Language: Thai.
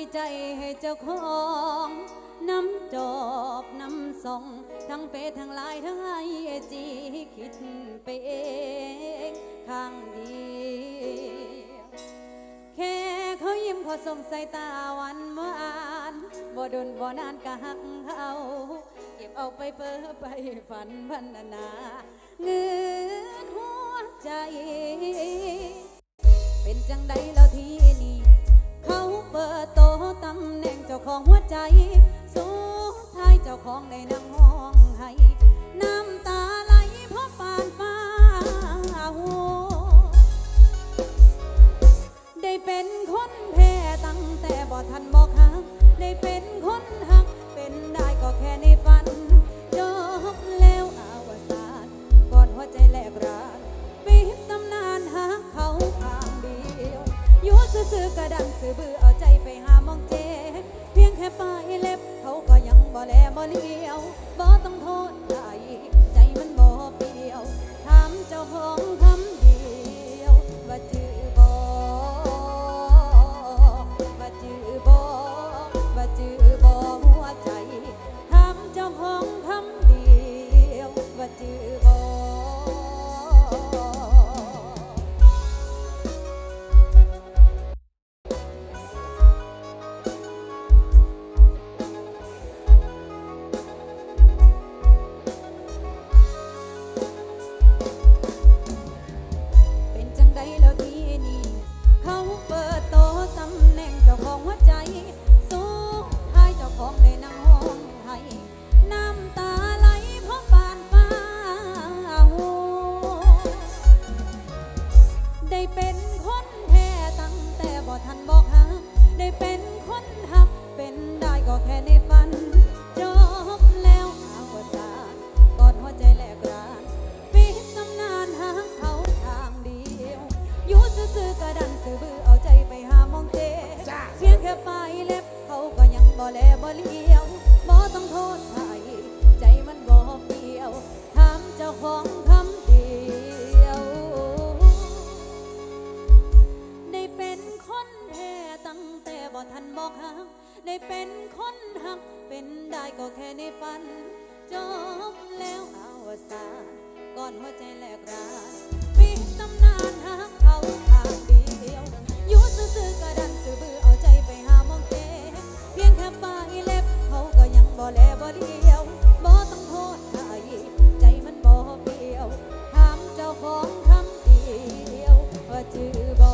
มีใจให้เจ้าของน้ำจอบน้ำส่ง ทั้งเฟซทั้งไลน์ทั้งไอจีคิดไปเองข้างเดียวแค่เขายิ้มเขาส่งสายตาหวานหวานบ่ดนบ่นานก็หักเขาเก็บเอาไปเฟ้อไปฝันพันนาเงือหัวใจ เป็นจังใดแล้วที ของหัวใจ สุดท้ายเจ้าของได้นั่งห้องให้ น้ำตาไหลเพราะปานฟ้าหัวได้เป็นคนแพ้ตั้งแต่บ่ทันบอกหักได้เป็นคนหัก เป็นได้ก็แค่ในฝัน กระดังสื่อบือเอาใจไปหามองเจ เพียงแค่ปลายเล็บ เขาก็ยังบ่แลบ่เลี้ยวบ่ต แต่บ่ทันบอกหักได้เป็นคนหักเป็นได้ก็แค่ในฝันจบแล้วอาวสานกอดหัวใจแหลกรานปิดตำนานหักเขาทางเดียวอยู่ซื่อๆกระดันซื่อบื้อเอาใจไปหามองเจจ้าเพียงแค่ปลายเล็บเขาก็ยังบ่แลบ่เลี้ยวบ่ต้องโทษใครใจมันบ่เปรียวถามเจ้าของคำ บอกหักได้เป็นคนหัก เป็นได้ก็แค่ในฝัน จบแล้วอาวสานก่อนหัวใจแหลกรานปิดตำนานหักเขาทางเดียวอยู่ซื่อกระดันซื่อบื้อเอาใจไปหามองเจเพียงแค่ปลายเล็บ เขาก็ยังบ่แลบ่เลี้ยวบ่ต้องโทษใครใจมันบ่เปรียวถามเจ้าของคำเดียวว่าจือบ่